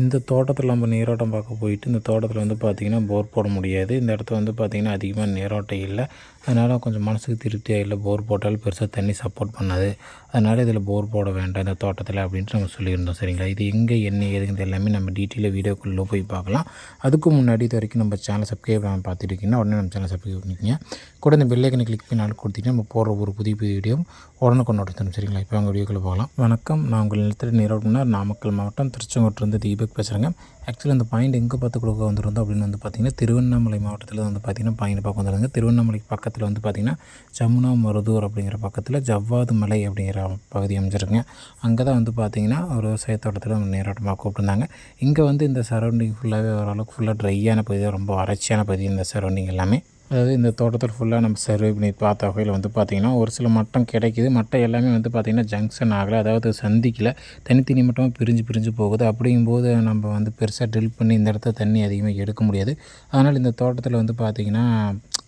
இந்த தோட்டத்தில் நம்ம நீரோட்டம் பார்க்க போயிட்டு இந்த தோட்டத்தில் வந்து பார்த்திங்கன்னா போர் போட முடியாது. இந்த இடத்துல வந்து பார்த்திங்கன்னா அதிகமாக நீரோட்டம் இல்லை. அதனால் கொஞ்சம் மனசுக்கு திருப்தியாக இல்லை போர் போட்டாலும் பெருசாக தண்ணி சப்போர்ட் பண்ணாது. அதனால் இதில் போர் போட வேண்டாம் இந்த தோட்டத்தில் அப்படின்ட்டு நம்ம சொல்லியிருந்தோம் சரிங்களா? இது எங்கே என்ன ஏதுங்கிறது எல்லாமே நம்ம டீட்டெயிலாக வீடியோக்குள்ளே போய் பார்க்கலாம். அதுக்கு முன்னாடி இது வரைக்கும் நம்ம சேனல் சப்ஸ்கிரைப் பண்ண பார்த்துருக்கீங்கன்னா உடனே நம்ம சேனல் சப்ஸ்கிரைப் பண்ணிக்கோங்க. கூட இந்த பெல்லைக்கனை கிளிக் பண்ணி நாள் கொடுத்தீங்கன்னா நம்ம போடுற ஒரு புதிய புதிய வீடியோ உடனுக்கு தரும் சரிங்களா? இப்போ அவங்க வீடியோக்குள்ளே போகலாம். வணக்கம். நான் உங்கள் நிலத்தில் நிறுவனர் நாமக்கல் மாவட்டம் திருச்செங்கோட்டிலிருந்து தீபக் பேசுகிறேங்க ஆக்சுவலி அந்த பாயிண்ட் எங்கே பார்த்து கொடுக்க வந்துருந்தோம் அப்படின்னு வந்து பார்த்திங்கன்னா திருவண்ணாமலை மாவட்டத்தில் வந்து பார்த்திங்கன்னா பாயிண்ட் பார்க்க வந்துருங்க திருவண்ணாமலைக்கு பக்கத்தில் வந்து பார்த்திங்கன்னா ஜமுனா மருதூர் அப்படிங்கிற பக்கத்தில் ஜவ்வாது மலை அப்படிங்கிற பகுதி அமைச்சிருக்குங்க. அங்கே தான் வந்து பார்த்திங்கன்னா ஒரு விவசாய தோட்டத்தில் நேரோட்டமாக கூப்பிட்டுருந்தாங்க. இங்கே வந்து இந்த சரௌண்டிங் ஃபுல்லாகவே ஓரளவுக்கு ஃபுல்லாக ட்ரையான பகுதி ரொம்ப வறட்சியான பகுதி இந்த சரௌண்டிங் எல்லாமே. அதாவது இந்த தோட்டத்தில் ஃபுல்லாக நம்ம சர்வே பண்ணி பார்த்த வகையில் வந்து பார்த்திங்கன்னா ஒரு சில மட்டம் கிடைக்கிது. மட்டம் எல்லாமே வந்து பார்த்திங்கன்னா ஜங்ஷன் ஆகலை. அதாவது சந்திக்கல. தனித்தனி மட்டமாக பிரிஞ்சு பிரிஞ்சு போகுது. அப்படிங்கும்போது நம்ம வந்து பெருசாக ட்ரில் பண்ணி இந்த இடத்த தண்ணி அதிகமாக எடுக்க முடியாது. அதனால் இந்த தோட்டத்தில் வந்து பார்த்திங்கன்னா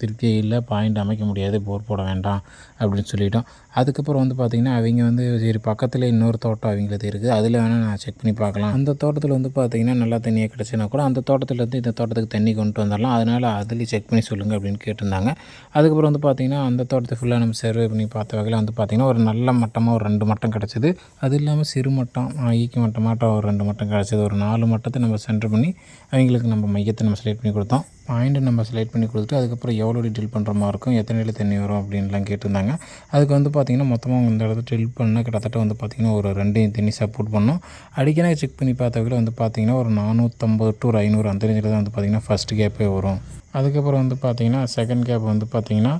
திருப்தியே இல்லை பாயிண்ட் அமைக்க முடியாது போர் போட வேண்டாம் அப்படின்னு சொல்லிட்டோம். அதுக்கப்புறம் வந்து பார்த்திங்கன்னா அவங்க வந்து சரி பக்கத்தில் இன்னொரு தோட்டம் அவங்களுக்கு இருக்குது. அதில் வேணால் நான் செக் பண்ணி பார்க்கலாம். அந்த தோட்டத்தில் வந்து பார்த்திங்கன்னா நல்லா தண்ணியாக கிடச்சினா கூட அந்த தோட்டத்துலேருந்து இந்த தோட்டத்துக்கு தண்ணி கொண்டு வந்துடலாம் அதனால் அதுலேயும் செக் பண்ணி சொல்லுங்கள் அப்படின்னு கேட்டிருந்தாங்க. அதுக்கப்புறம் வந்து பார்த்திங்கன்னா அந்த தோட்டத்தை ஃபுல்லாக நம்ம சர்வே பண்ணி பார்த்த வகையில் வந்து பார்த்திங்கன்னா ஒரு நல்ல மட்டமாக ஒரு ரெண்டு மட்டம் கிடச்சிது. அது இல்லாமல் சிறு மட்டம் ஈக்கி மட்டமாட்டம் ஒரு ரெண்டு மட்டம் கிடச்சிது. ஒரு நாலு மட்டத்தை நம்ம சென்டர் பண்ணி அவங்களுக்கு நம்ம மையத்தை நம்ம செலக்ட் பண்ணி கொடுத்தோம். பாயிண்ட்டை நம்ம செலக்ட் பண்ணி கொடுத்துட்டு அதுக்கப்புறம் எவ்வளோ ட்ரில் பண்ணுற மாதிரி இருக்கும் எத்தனை அடி தண்ணி வரும் அப்படின்லாம் கேட்டிருந்தாங்க. அதுக்கு வந்து பார்த்திங்கன்னா மொத்தமாக இந்த இடத்துல ட்ரில் பண்ணால் கிட்டத்தட்ட வந்து பார்த்திங்கன்னா ஒரு ரெண்டு தண்ணி சப்போர்ட் பண்ணோம். அடிக்கடி செக் பண்ணி பார்த்தவங்கள வந்து பார்த்திங்கன்னா ஒரு நானூற்றம்பது டு ஒரு ஐநூறு அந்த ரேஞ்சில் தான் வந்து பார்த்திங்கன்னா ஃபஸ்ட் கேப்பே வரும். அதுக்கப்புறம் வந்து பார்த்திங்கன்னா செகண்ட் கேப் வந்து பார்த்திங்கன்னா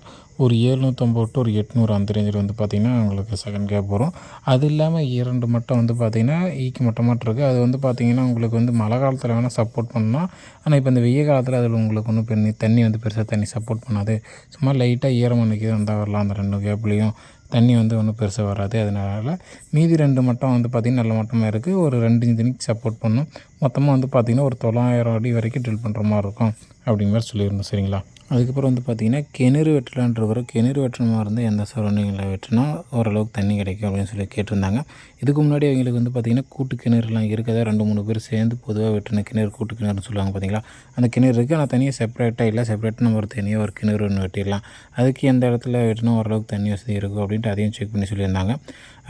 ஒரு ஏழ்நூற்றம்பது டு ஒரு எட்நூறு அந்த ரேஞ்சில் வந்து பார்த்திங்கன்னா உங்களுக்கு செகண்ட் கேப் வரும். அது இல்லாமல் இரண்டு மட்டும் வந்து பார்த்திங்கன்னா ஈக்கு e மட்டமாக இருக்குது அது வந்து பார்த்திங்கன்னா உங்களுக்கு வந்து மழை காலத்தில் வேணால் சப்போர்ட் பண்ணலாம். ஆனால் இப்போ இந்த வெய்ய காலத்தில் அதில் உங்களுக்கு ஒன்றும் பெண்ணி தண்ணி வந்து பெருசாக தண்ணி சப்போர்ட் பண்ணாது. சும்மா லைட்டாக ஈரமாக நிற்கிது வந்தால் வரலாம் அந்த ரெண்டு கேப்லேயும் தண்ணி வந்து ஒன்றும் பெருசாக வராது. அதனால் மீதி ரெண்டு மட்டம் வந்து பார்த்திங்கன்னா நல்ல மட்டமாக இருக்குது ஒரு ரெண்டு தண்ணிக்கு சப்போர்ட் பண்ணும். மொத்தமாக வந்து பார்த்திங்கன்னா ஒரு தொள்ளாயிரம் அடி வரைக்கும் ட்ரில் பண்ணுற மாதிரி இருக்கும். அப்படிங்கிற மாதிரி சொல்லியிருந்தோம். சரிங்களா? அதுக்கப்புறம் வந்து பார்த்திங்கன்னா கிணறு வெட்டலான்றவரை கிணறு வெட்டணுமா இருந்தால் எந்த சரௌண்டிங்கில் வெட்டினா ஓரளவுக்கு தண்ணி கிடைக்கும் அப்படின்னு சொல்லி கேட்டிருந்தாங்க. இதுக்கு முன்னாடி அவங்களுக்கு வந்து பார்த்திங்கன்னா கூட்டு கிணறுலாம் இருக்கதா ரெண்டு மூணு பேர் சேர்ந்து பொதுவாக வெட்டின கிணறு கூட்டு கிணறுன்னு சொல்லுவாங்க பார்த்திங்களா? அந்த கிணறு இருக்குது ஆனால் தனியாக செப்பரேட்டாக இல்லை. செப்பரேட்டாக நம்ம ஒரு தனியாக ஒரு கிணறு ஒன்று வெட்டிடலாம். அதுக்கு எந்த இடத்துல வெட்டினா ஓரளவுக்கு தண்ணி வசதி இருக்கும் அப்படின்ட்டு அதையும் செக் பண்ணி சொல்லியிருந்தாங்க.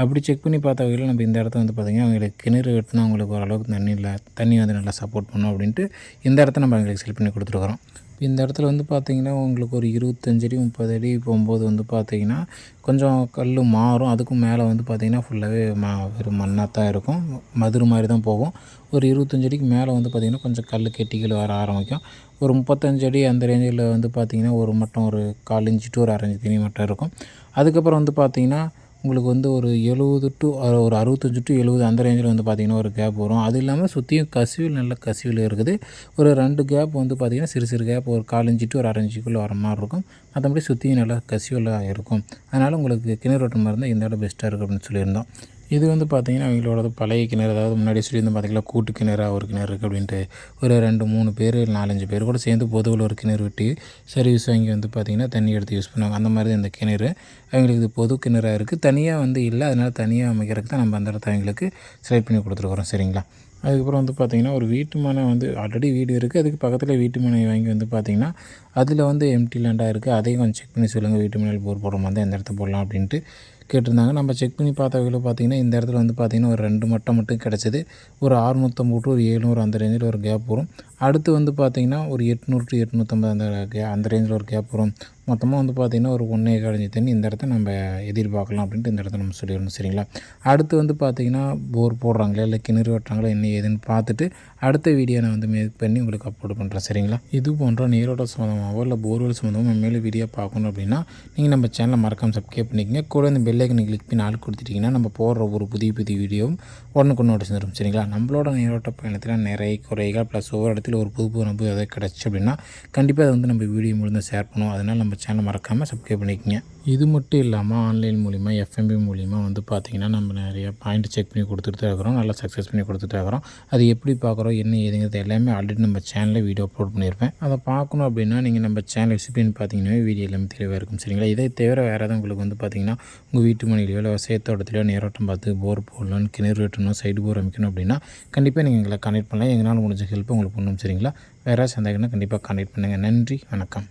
அப்படி செக் பண்ணி பார்த்த வகையில் நம்ம இந்த இடத்த வந்து பார்த்திங்கன்னா அவங்களுக்கு கிணறு வெட்டினா அவங்களுக்கு ஓரளவுக்கு தண்ணி இல்லை தண்ணி வந்து நல்லா சப்போர்ட் பண்ணும் அப்படின்ட்டு இந்த இடத்த நம்ம அவங்களுக்கு செலக்ட் பண்ணி கொடுத்துருக்குறோம். இப்போ இந்த இடத்துல வந்து பார்த்திங்கன்னா உங்களுக்கு ஒரு இருபத்தஞ்சடி முப்பது அடி போகும்போது வந்து பார்த்திங்கன்னா கொஞ்சம் கல் மாறும். அதுக்கும் மேலே வந்து பார்த்திங்கன்னா ஃபுல்லாகவே ம வெறும் மண்ணாக தான் இருக்கும். மதுரை மாதிரி தான் போகும். ஒரு இருபத்தஞ்சடிக்கு மேலே வந்து பார்த்திங்கன்னா கொஞ்சம் கல் கெட்டிகள் வர ஆரம்பிக்கும். ஒரு முப்பத்தஞ்சடி அந்த ரேஞ்சில் வந்து பார்த்திங்கன்னா ஒரு மட்டம் ஒரு கால் இன்ச்சு ஒரு அரைஞ்சு தனி மட்டம் இருக்கும். அதுக்கப்புறம் வந்து பார்த்திங்கன்னா உங்களுக்கு வந்து ஒரு எழுபது டு ஒரு அறுபத்தஞ்சி டு எழுபது அந்த ரேஞ்சில் வந்து பார்த்திங்கன்னா ஒரு கேப் வரும். அது இல்லாமல் சுற்றியும் கசிவில் நல்ல கசிவில் இருக்குது. ஒரு ரெண்டு கேப் வந்து பார்த்திங்கன்னா சிறு சிறு கேப் ஒரு காலஞ்சு டு ஒரு அரைஞ்சிக்குள்ளே வர மாதிரி இருக்கும். மற்றபடி சுற்றியும் நல்லா கசிவில் இருக்கும். அதனால் உங்களுக்கு கிணறு ஓட்டம் இருந்தால் இந்த இடம் பெஸ்ட்டாக இருக்குது அப்படின்னு சொல்லியிருந்தோம். இது வந்து பார்த்திங்கன்னா அவங்களோட பழைய கிணறு. அதாவது முன்னாடி சொல்லியிருந்த பார்த்திங்கன்னா கூட்டு கிணறாக ஒரு கிணறு இருக்குது அப்படின்ட்டு. ஒரு ரெண்டு மூணு பேர் நாலஞ்சு பேர் கூட சேர்ந்து பொதுவில் ஒரு கிணறு விட்டு சர்வீஸ் வாங்கி வந்து பார்த்திங்கன்னா தண்ணி எடுத்து யூஸ் பண்ணுவாங்க. அந்த மாதிரி இந்த கிணறு. அவங்களுக்கு இது பொது கிணறாக இருக்குது தனியாக வந்து இல்லை. அதனால் தனியாக அமைக்கிறதுக்கு தான் நம்ம அந்த இடத்த அவங்களுக்கு செலக்ட் பண்ணி கொடுத்துருக்குறோம். சரிங்களா? அதுக்கப்புறம் வந்து பார்த்திங்கன்னா ஒரு வீட்டு மனை வந்து ஆல்ரெடி வீடு இருக்குது அதுக்கு பக்கத்தில் வீட்டு மனை வாங்கி வந்து பார்த்திங்கன்னா அதில் வந்து எம்டி லேண்டாக இருக்குது அதையும் கொஞ்சம் செக் பண்ணி சொல்லுங்கள் வீட்டு மனையில் போர் போடுறோம் வந்து எந்த இடத்த போடலாம் அப்படின்ட்டு கேட்டிருந்தாங்க. நம்ம செக் பண்ணி பார்த்த வகையில் பார்த்திங்கன்னா இந்த இடத்துல வந்து பார்த்திங்கன்னா ஒரு ரெண்டு மட்டம் மட்டும் கிடச்சிது. ஒரு அறுநூற்றம்பது டு ஒரு ஏழ்நூறு அந்த ரேஞ்சில் ஒரு கேப் வரும். அடுத்து வந்து பார்த்திங்கன்னா ஒரு எட்நூறு டு எட்நூற்றம்பது அந்த கே அந்த ரேஞ்சில் ஒரு கேப் வரும். மொத்தமாக வந்து பார்த்திங்கன்னா ஒரு ஒன்றே கடைஞ்சி தண்ணி இந்த இடத்த நம்ம எதிர்பார்க்கலாம் அப்படின்ட்டு இந்த இடத்த நம்ம சொல்லிடணும். சரிங்களா? அடுத்து வந்து பார்த்திங்கன்னா போர் போடுறாங்களா இல்லை கிணறு வெட்டுறாங்களா என்ன ஏதுன்னு பார்த்துட்டு அடுத்த வீடியோ நான் வந்து மேக் பண்ணி உங்களுக்கு அப்லோட் பண்ணுறேன் சரிங்களா? இது போன்ற நீரோட சம்மந்தமாகவோ இல்லை போர்வெல் சம்மந்தமாக மேலே வீடியோ பார்க்கணும் அப்படின்னா நீங்கள் நம்ம சேனலை மறக்காமல் சப்ஸ்கிரைப் பண்ணிக்கங்க. கூட இந்த பெல்லைக்கனை கிளிக் பண்ணி ஆள் கொடுத்துட்டிங்கன்னா நம்ம போடுற ஒரு புதிய புதிய வீடியோவும் உடனுக்கு ஒன்று வந்துடும் சரிங்களா? நம்மளோட நீரோட்ட பயணத்தில் நிறைய குறைகள் ப்ளஸ் ஒவ்வொரு இடத்துல ஒரு புது புது நம்ம எதாவது கிடச்சி அப்படின்னா கண்டிப்பாக அதை வந்து நம்ம வீடியோ முழுந்த ஷேர் பண்ணுவோம். அதனால் நம்ம சேனல் மறக்காமல் சப்ஸ்கிரைப் பண்ணிக்கோங்க. இது மட்டும் இல்லாமல் ஆன்லைன் மூலிமா எஃப்எம்பி மூலிமா வந்து பார்த்திங்கன்னா நம்ம நிறைய பாயிண்ட் செக் பண்ணி கொடுத்துட்டு தான் இருக்கிறோம். நல்லா சக்ஸஸ் பண்ணி கொடுத்துட்டு இருக்கிறோம். அது எப்படி பார்க்குறோம் என்ன ஏதுங்கிறது எல்லாமே ஆல்ரெடி நம்ம சேனலில் வீடியோ அப்லோட் பண்ணியிருப்பேன் அதை பார்க்கணும் அப்படின்னா நீங்கள் நம்ம சேனல் ரெசிபின்னு பார்த்தீங்கன்னா வீடியோ எல்லாமே தெளிவாக இருக்கும் சரிங்களா? இதை தவிர வேறு எதாவது உங்களுக்கு வந்து பார்த்திங்கன்னா உங்கள் வீட்டு மனையிலையோ இல்லை சேத்தோட்டத்திலையோ நேரோட்டம் பார்த்து போர் போடணும் கிணறு வெட்டணும் சைடு போர் அமைக்கணும் அப்படின்னா கண்டிப்பாக நீங்கள் எங்களை கனெக்ட் பண்ணலாம். எங்களால் முடிஞ்ச ஹெல்ப் உங்களுக்கு பண்ணணும் சரிங்களா? வேறு சந்தேகம்னா கண்டிப்பாக கனெக்ட் பண்ணுங்கள் நன்றி வணக்கம்.